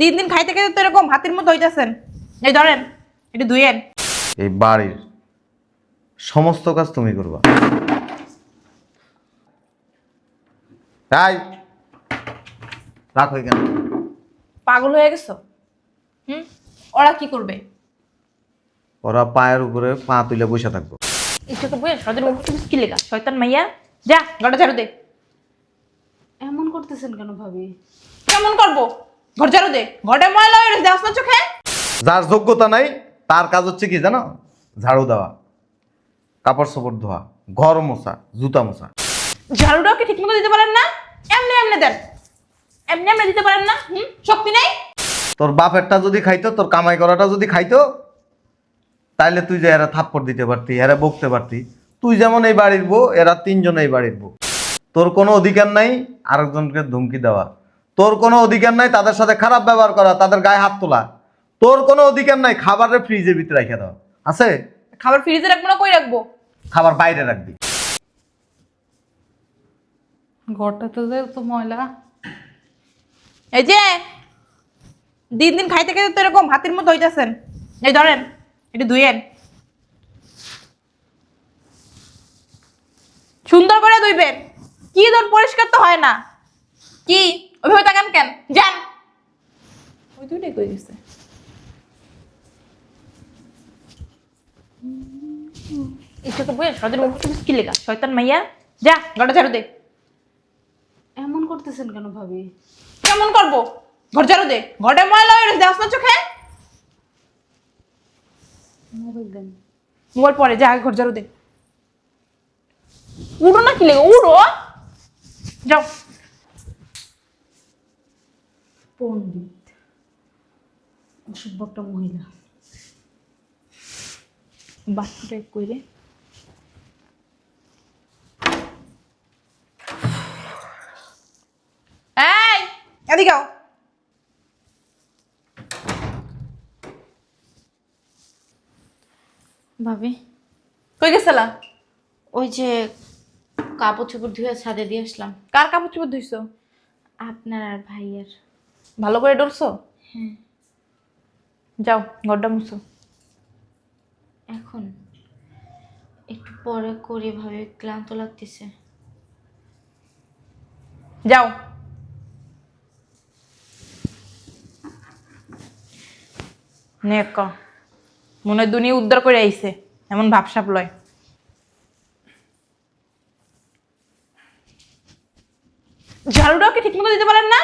দিন দিন খাইতে খাইতে তো এরকম হাতির মতো হইতাছেন। এই ধরেন একটু ধুয়েন এই বাড়ির সমস্ত কাজ তুমি করবা। তাই রাখো এখানে পাগল হয়ে গেছো? হুম? ওরা কি করবে? ওরা পায়ের উপরে পা তুলে বসে থাকব। একটু তো বইয়া সদের মুখ তুমি কি লেখা শয়তান মাইয়া। যা ঘরটা ঝাড়ু দে। এমন করতেছেন কেন ভাবি? কেমন করব? ঘর ঝাড়ু দে ঘরটা ময়লা হয়ে রয়েছে আসনা চোখে। যার যোগ্যতা নাই তার কাজ হচ্ছে কি জানো? ঝাড়ু দেওয়া কাপড় চোপড় ধোয়া ঘর মোছা জুতা মোছা। ঝাড়ুটাও কি ঠিক মতো দিতে পারেন না এমনি এমনি দেন। এমনি এমনি দিতে পারেন না হুম? শক্তি নেই? তোর বাপেরটা যদি খাইতো তোর কামাই করাটা যদি খাইতো তাইলে তুই যে এরা থাপ্পড় দিতে পারতি এরা বকতে পারতি তুই যেমন এই বাড়ির বউ এরা তিনজন এই বাড়ির বউ। তোর কোনো অধিকার নাই আরেকজনকে ধুমকি দেওয়া। তোর কোনো অধিকার নাই তাদের সাথে খারাপ ব্যবহার করা তাদের গায়ে হাত তোলা। তোর কোনো অধিকার নাই খাবারের ফ্রিজের ভিতরে রেখে দেওয়া আছে? খাবার ফ্রিজে রাখব না কই রাখব? খাবার বাইরে রাখবি। ঘরটা তো যে তো ময়লা। এই যে দিন দিন খাইতে খাইতে তো এরকম হাতির মতো হইতাছেন। এই ধরেন একটু ধুয়েন সুন্দর করে ধুইবেন। কি ধর পরিষ্কার তো হয় না। কি? ওইভাবে তাকান কেন? যান ওই দুইটাই কই গেছে? বইয়া সদের মুখ তুমি কি লেখা? শয়তান মাইয়া? যা ঘরটা ঝাড়ু দে। এমন করতেছেন কেন ভাবি? কেমন করব? ঘর ঝাড়ু দে। ঘরটা ময়লা হয়ে রয়েছে আসনা চোখে? মোবাইল দেন। মোবাইল পরে যা আগে ঘর ঝাড়ু দে। উড়ো না কি লেগে? উড়ো। যাও। পণ্ডিত অসভ্য একটা মহিলা কইরে। এই! এদিকে আও। ভাবি। কই গেছিলা? ওই যে কাপড় চোপড় ধুয়ে ছাদে দিয়ে আসলাম। কার কাপড় চোপড় ধুইছো? আপনার আর ভাইয়ের। ভালো করে ডলছো হ্যাঁ। যাও ঘরটা মুছো। এখন একটু পরে করে ভাবে ক্লান্ত লাগতেছে। যাও। নে ক মনে দুনিয়া উদ্ধার করে আইছে এমন ভাবসাপ লয়। ঝাড়ুটাও কি ঠিক মতো দিতে পারেন না?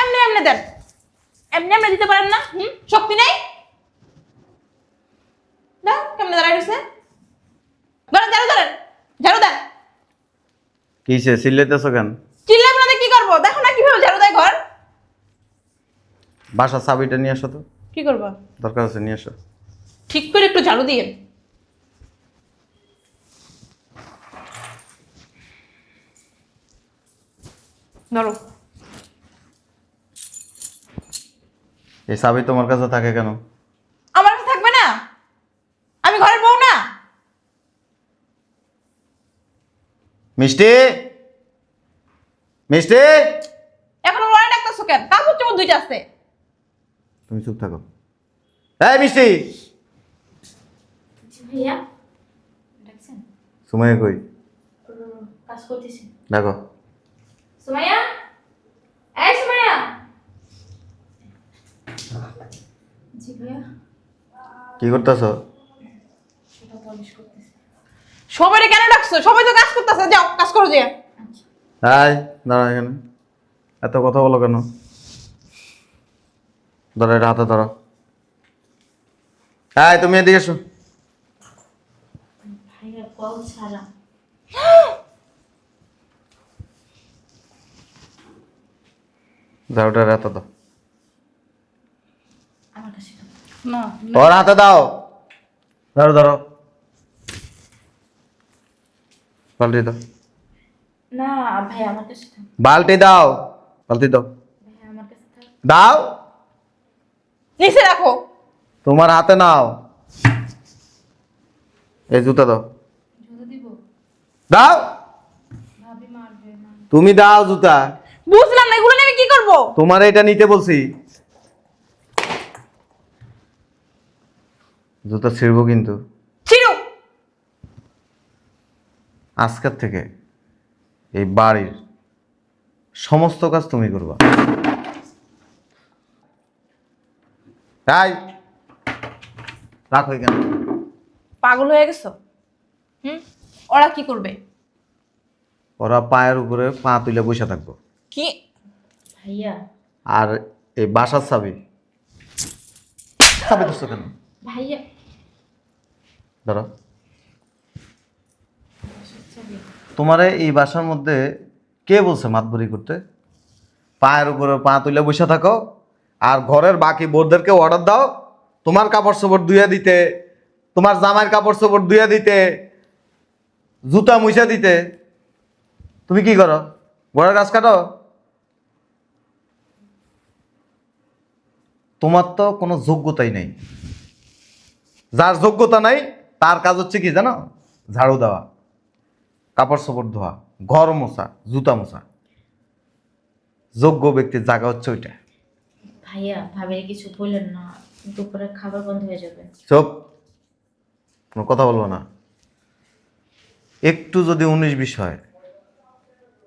এমনি এমনি দেন। এমনি এমনি দিতে পারেন না? হুম? শক্তি নেই? দাও কেমনে দাঁড়ায় রয়েছে ধরেন ঝাড়ু ধরেন। ঝাড়ু দেন। কিসে সিলেতেছো কেন? চিল্লে আপনাদের কি করব? দেখো না কীভাবে ঝাড়ু দেয় ঘর। বাসার চাবিটা নিয়ে আসো তো। কি করব? দরকার আছে নিয়ে আসো। ঠিক করে একটু ঝাড়ু দিয়ে। ধরো। এই চাবি তোমার কাছে থাকে কেন? আমার কাছে থাকবে না। আমি ঘরের বউ না। মিষ্টি? মিষ্টি? এখন ওরা ডাকতেছো কেন? কাপড় চোপড় দুইটা আছে। তুমি চুপ থাকো। এই মিষ্টি! ভাইয়া ডাকছেন? সুমাইয়া কই? কাজ করতেছি। দেখো। সুমাইয়া এই সুমাইয়া জি ভাইয়া কি করতেছো? সেটা পলিশ করতেছি। সবাই কেন ডাকছো? সবাই তো কাজ করতেছে যাও কাজ করো যে হাই দাঁড়া এখানে। এত কথা বলো কেন? ধরো এটা হাতে ধরো। হ্যাঁ তুমি এদিকে এসো। ভাইয়া কল ছাড়া। দাও ওটা হাতে দাও আমার কাছে দাও। না ওর হাতে দাও। ধরো ধরো। বালতি দাও। না ভাই আমার কাছে বালতি দাও। বালতি দাও। ভাই আমার কাছে দাও। নিচে রাখো। তোমার হাতে নাও। এই জুতা দাও। দাও। ভাবি মারবে না। তুমি দাও জুতা। বুঝলাম না এগুলো নিয়ে আমি কি করব? তোমার এটা নিতে বলছি। জুতা ছিড়বো কিন্তু। আজকের থেকে এই বাড়ির সমস্ত কাজ তুমি করবা। তাই রাখো এখানে। পাগল হয়ে গেছো? হুম? ওরা কি করবে? ওরা পায়ের উপরে পা তুলে বসে থাকব। কি? ভাইয়া। আর এই বাসার চাবি। চাবি দিচ্ছ কেন? ভাইয়া ধরো। তোমারে এই বাসার মধ্যে কে বলছে মাতবরি করতে? পায়ের উপরে পা তুলে বসে থাকো, আর ঘরের বাকি বোরদেরকে অর্ডার দাও। তোমার কাপড় চোপড় ধুয়ে দিতে, তোমার জামাইয়ের কাপড় চোপড় ধুয়ে দিতে, জুতা মুছে দিতে। তুমি কি করো? ঘরের গাছ কাটো? তোমার তো কোনো যোগ্যতাই নেই। যার যোগ্যতা নাই তার কাজ হচ্ছে কি জানো? ঝাড়ু দেওয়া কাপড় চোপড় ধোয়া ঘর মোছা জুতা মোছা। যোগ্য ব্যক্তির জায়গা হচ্ছে ওইটা। ভাইয়া ভাবির কিছু বললেন না দুপুরে খাবার বন্ধ হয়ে যাবে। চুপ। কোনো কথা বলব না। একটু যদি উনিশ বিশ হয়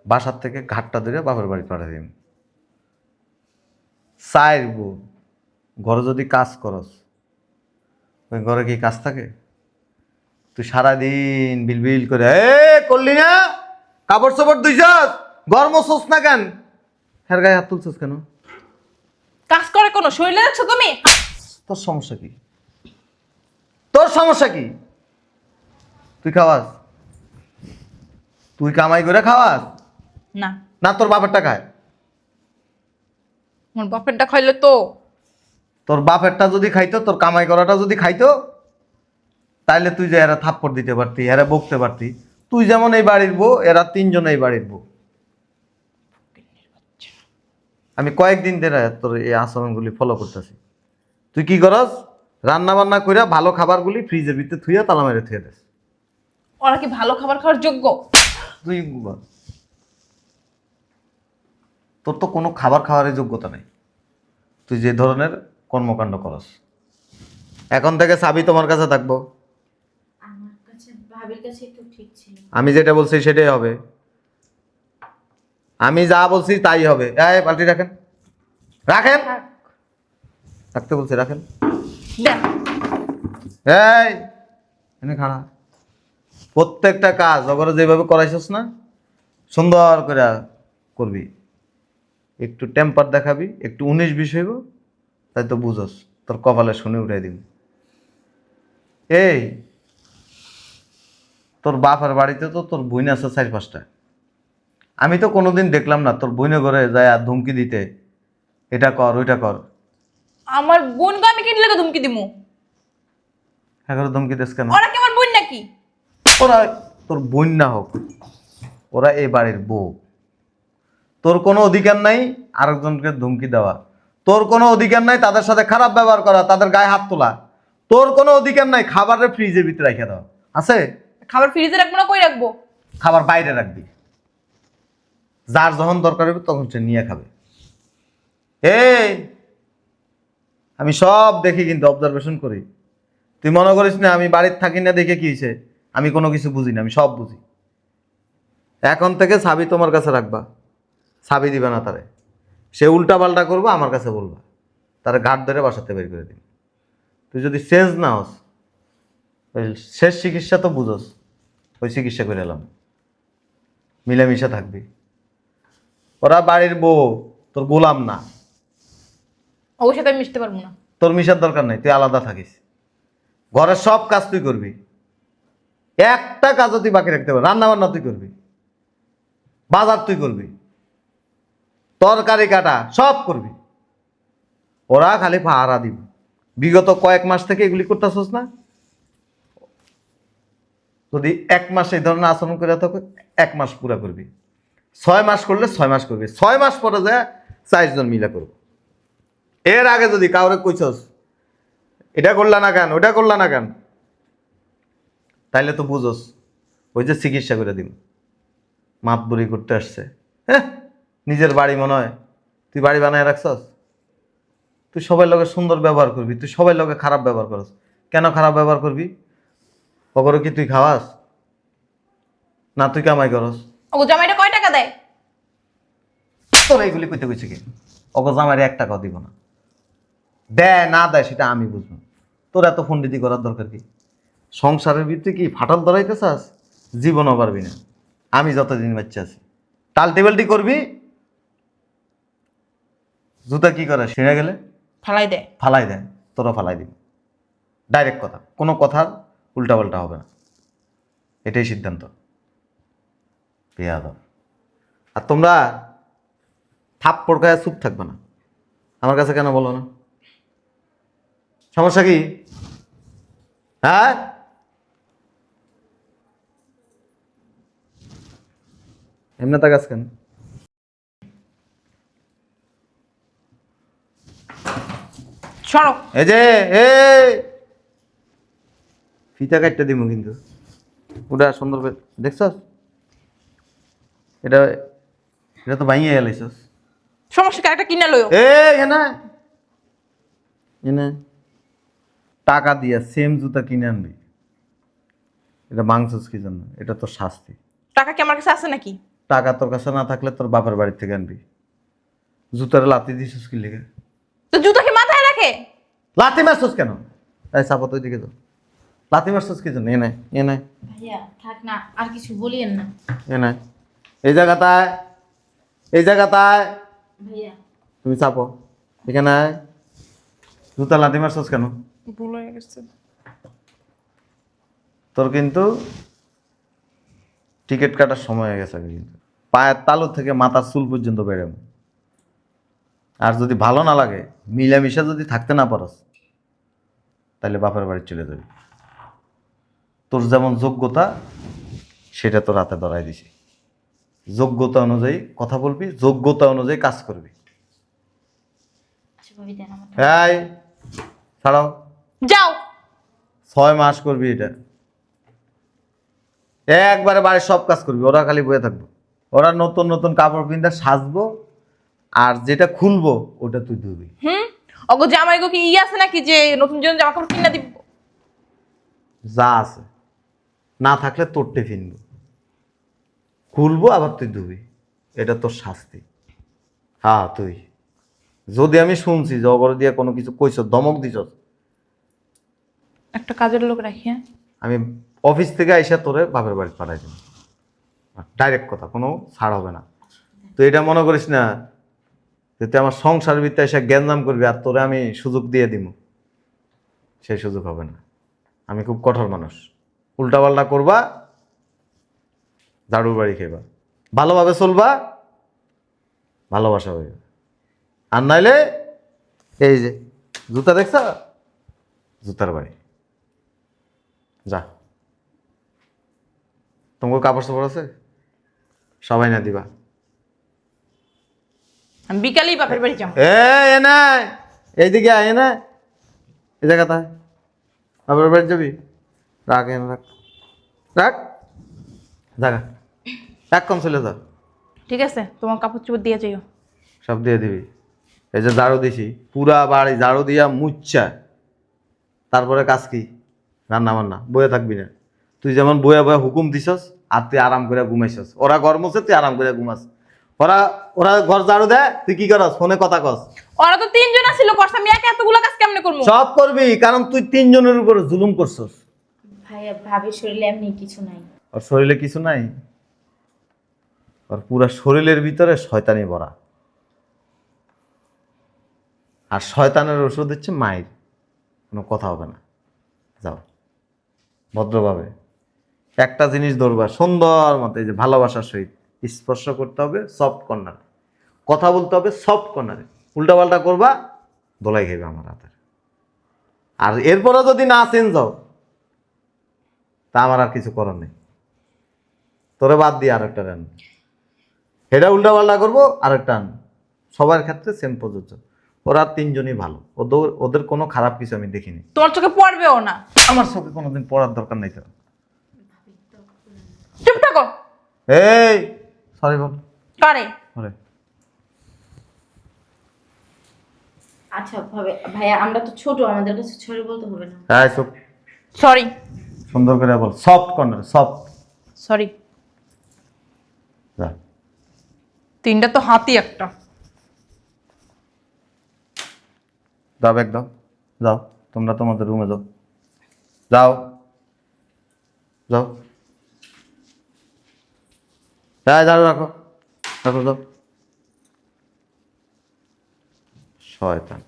বাসার থেকে ঘাটটা ধরে বাপের বাড়ি পাঠিয়ে দিন চাইর বউ ঘরে যদি কাজ করস ওই ঘরে কি কাজ থাকে? তুই সারাদিন বিলবিল করে এ করলি না? কাপড় চোপড় দুইছস গরম সোস না কেন? হ্যার গায়ে হাত তুলছস কেন? কাজ করে কোনো? শরীরে যাচ্ছ তুমি? তোর সমস্যা কি? তোর সমস্যা কি? তুই খাওয়াস? তুই কামাই করে খাওয়াস? না। না তোর বাপেরটা খায়। আমার বাপেরটা খাইলে তো? তোর বাপেরটা যদি খাইতো তোর কামাই করাটা যদি খাইতো তাইলে তুই যে এরা থাপ্পড় দিতে পারতি এরা বকতে পারতি তুই যেমন এই বাড়ির বউ এরা তিনজন এই বাড়ির বউ। আমি কয়েকদিন ধরে তোর এই আচরণগুলি ফলো করতেছি। তুই কি করস? রান্না বান্না কইরা ভালো খাবারগুলি ফ্রিজের ভিতরে থুইয়া তালা মেরে থুয়ে দেস। ওরা কি ভালো খাবার খাওয়ার যোগ্য? তুই বল। তোর তো কোনো খাবার খাওয়ার যোগ্যতা নেই। তুই যে ধরনের কর্মকাণ্ড করস। এখন থেকে চাবি তোমার কাছে থাকব। ভাবির কাছে একটু ঠিক ছিল। আমি যেটা বলছি সেটাই হবে। আমি যা বলছি তাই হবে। এই পাল্টি রাখেন। রাখেন। রাখতে বলছি রাখেন। এই এনে খাড়া প্রত্যেকটা কাজ ওগুলো যেভাবে করাইছস না সুন্দর করে করবি। একটু টেম্পার দেখাবি একটু উনিশ বিশ হইব তাই তো বুঝস। তোর কপালে শুনে উঠাই দিবি। এই তোর বাপের বাড়িতে তো তোর বইন আছে চার পাঁচটা। আমি তো কোনোদিন দেখলাম না তোর বইনে ঘরে যায় আর ধুমকি দিতে। এটা কর ওইটা কর। আমার বোনকে আমি কি কিনলে ধুমকি দিমু। হ্যাঁ করে ধুমকি দিস কেন? ওরা কি আমার বোন নাকি? ওরা তোর বোন না হোক ওরা এই বাড়ির বউ। তোর কোনো অধিকার নাই আরেকজনকে ধমকি দেওয়া। তোর কোনো অধিকার নাই তাদের সাথে খারাপ ব্যবহার করা তাদের গায়ে হাত তোলা। তোর কোনো অধিকার নাই খাবারের ফ্রিজের ভিতরে রেখে দেওয়া আছে? খাবার ফ্রিজে রাখব না, কই রাখব? খাবার বাইরে রাখবি। যার যখন দরকার হবে তখন সে নিয়ে খাবে। এই, আমি সব দেখি কিন্তু অবজারভেশন করি। তুই মনে করিস না, আমি বাড়িতে থাকি না দেখে কি হয়েছে আমি কোনো কিছু বুঝি না, আমি সব বুঝি। এখন থেকে ছাবি তোমার কাছে রাখবা। ছাবি দিবে না তারে। সে উল্টা পাল্টা করব, আমার কাছে বলবা। তারে ঘাট ধরে বাসাতে বের করে দিন। তুই যদি চেঞ্জ না হস শেষ চিকিৎসা তো বুঝোস ওই চিকিৎসা করে এলাম। মিলেমিশে থাকবি। ওরা বাড়ির বউ তোর গোলাম না। ওর সাথে আমি মিশতে পারব না। তোর মিশার দরকার নেই তুই আলাদা থাকিস। ঘরের সব কাজ তুই করবি। একটা কাজও তুই বাকি রাখতে পারবি রান্না বান্না তুই করবি। বাজার তুই করবি। তরকারি কাটা সব করবি। ওরা খালি পাহারা দিবে। বিগত কয়েক মাস থেকে এগুলি করতেছস না? যদি এক মাস এই ধরনের আচরণ করে থাকো, এক মাস পুরা করবি। ছয় মাস করলে ছয় মাস করবি। ছয় মাস পরে যায় চারজন মিলে করব। এর আগে যদি কাউরে কইছস, এটা করলা না কেন, ওটা করলা না কেন? তাইলে তো বুঝোস, ওই যে চিকিৎসা করে দিব মাত বুড়ি করতে আসছে। হ্যাঁ নিজের বাড়ি মনে হয়। তুই বাড়ি বানায় রাখছস? তুই সবাই লগে সুন্দর ব্যবহার করবি, তুই সবাই লগে খারাপ ব্যবহার করস। কেন খারাপ ব্যবহার করবি? ওগরে কি তুই খাওয়াস? না তুই কামাই করস। ওগো জামাইটা কয় টাকা দেয়? তোর এইগুলি কইতে কইছে কি? অগো জামাইরে এক টাকাও দিব না। দেয় না দেয় সেটা আমি বুঝব। তোর এত ফন্ডিতি করার দরকার কি? সংসারের ভিত্তি কি? ফাটল ধরাইতে চাস জীবনও পারবি না। আমি যতদিন বাচ্চা আছি। টালটি বাল্টি করবি? জুতা কি করে ছিঁড়ে গেলে? ফালাই দেয় ফালাই দেয় তোরা ফালাই দিবি। ডাইরেক্ট কথা। কোনো কথার উল্টাপাল্টা হবে না। এটাই সিদ্ধান্ত। পেয়াদ আর তোমরা থাপ্পড় খায় চুপ থাকবে না। আমার কাছে কেন বলো না? সমস্যা কি? হ্যাঁ? এমনি তাকাস কেন? সরো। এই যে এ ফিতা কাটতে দিব কিন্তু। ওটা সুন্দর করে দেখছস? এটা এটা তো ভাঙিয়ে গেলাইছস সমস্যা একটা কিনে লইও। এ এনা এনা টাকা দিয়া সেম জুতা কিনে আনবি। এটা মাংসস কি জন্য? এটা তো শাস্তি। টাকা কি আমার কাছে আছে নাকি? টাকা তোর কাছে না থাকলে তোর বাপের বাড়ি থেকে আনবি। জুতার লাতি দিছিস কি লেগে? তো জুতো কি মাথায় রাখে? লাতি মারছস কেন? এই সাপত ওইদিকে তো মারছস কি জন্য? ভাইয়া থাক না আর কিছু বলিয়েন না। এ নাই এই জায়গাটায় এই জায়গাটায়। ভাইয়া। তুমি চাপো। এখানে আয়। জুতা লাথি মারছস কেন? ভুল হয়ে গেছে। তোর কিন্তু টিকিট কাটার সময় হয়ে গেছে কিন্তু। পায়ের তালু থেকে মাথার চুল পর্যন্ত বেড়ে আর যদি ভালো না লাগে মিলামিশা যদি থাকতে না পারস তাহলে বাপের বাড়ি চলে যাবি। তোর যেমন যোগ্যতা সেটা তোর হাতে ধরাই দিছি। যোগ্যতা অনুযায়ী কথা বলবি যোগ্যতা অনুযায়ী কাজ করবি। এই ছাড়াও। যাও। ছয় মাস করবি এটা। একবারে বাড়ির সব কাজ করবি ওরা খালি বয়ে থাকব। ওরা নতুন নতুন কাপড় কিনতে সাজবো আর যেটা খুলবো ওটা তুই ধুবি। হুম? ওগো জামাই গো কি ই আছে নাকি যে নতুন জন জামা কাপড় কিনে দিব? যা আছে। না থাকলে তোরটে ফিনবো খুলবো আবার তুই ধুবি। এটা তোর শাস্তি। হ্যাঁ তুই। যদি আমি শুনছি অগর দিয়ে কোনো কিছু কইছ দমক দিছ। একটা কাজের লোক রাখি হ্যাঁ? আমি অফিস থেকে আইসা তোরে বাপের বাড়ি পাঠাই দিব। ডাইরেক্ট কথা কোনো ছাড় হবে না। তুই এটা মনে করিস না যে তুই আমার সংসার ভিতরে এসে জ্ঞানদাম করবি আর তোরে আমি সুযোগ দিয়ে দিব। সেই সুযোগ হবে না। আমি খুব কঠোর মানুষ। উল্টাপাল্টা করবা ঝাড়ু বাড়ি খেবা ভালোভাবে চলবা ভালোবাসা হইবে আর নাইলে এই যে জুতা দেখছ? জুতার বাড়ি। যা। তোমাকে কাপড় সাপড় আছে? সবাই না দিবা। আমি বিকালেই বাপের বাড়ি যাব। এ নাই। এইদিকে আয় না এই জায়গাটা। বাপের বাড়ি যাবি? রাখ রাখ। রাখ জায়গা এক কম চলে যা। ঠিক আছে তোমার কাপড় চোপড় দিয়ে যাইও সব দিয়ে দিবি। এই যে ঝাড়ু দিছি পুরা বাড়ি ঝাড়ু দিয়া মুচ্ছা। তারপরে কাজ কি? রান্না বান্না বয়ে থাকবি না। তুই যেমন বয়ে বয়ে হুকুম দিছস আর তুই আরাম করে ঘুমাইছস। ওরা গরম মুছে তুই আরাম করে ঘুমাস। ওরা ওরা ঘর ঝাড়ু দেয় তুই কি করস? ফোনে কথা কস। ওরা তো তিনজন আসছিল করছে আমি একা এতগুলো কাজ কেমনে করব? সব করবি কারণ তুই তিনজনের উপরে জুলুম করছস। ভাইয়া ভাবির শরীরে এমনি কিছু নাই। ওর শরীরে কিছু নাই? ওর পুরা শরীরের ভিতরে শয়তানি ভরা। আর শয়তানের ওষুধ হচ্ছে মায়ের। কোনো কথা হবে না। যাও। ভদ্রভাবে। একটা জিনিস ধরবা, সুন্দর মতো যে ভালোবাসার সহিত। স্পর্শ করতে হবে সফট কর্নারে কথা বলতে হবে সফট কর্নারে উল্টাপাল্টা করবা, দোলাই খাইবে আমার হাতের। আর এরপরে যদি না চেঞ্জ হও তা আমার আর কিছু করার নেই। তোরে বাদ দিয়ে আরেকটা রান এটা উল্টা পাল্টা করব আরেকটা আন সবার ক্ষেত্রে সেম প্রযোজ্য ওরা তিনজনই ভালো। ওদের ওদের কোনো খারাপ কিছু আমি দেখিনি। তোমার চোখে পড়বেও না। আমার চোখে কোনোদিন পড়ার দরকার নেই তো। চুপ থাকো। এই সরি বল। করে? আচ্ছা ভাবে ভাইয়া আমরা তো ছোট আমাদের কাছে ছড়ে বলতে হবে না। হ্যাঁ সরি সুন্দর করে বল সফট কর্নার সফট সরি তিনটা তো হাতি একটা। দাও ব্যাগ দাও যাও তোমরা তোমাদের রুমে যাও। যাও। যাও। হ্যাঁ যাও রাখো। রাখো যাও। শয়তান।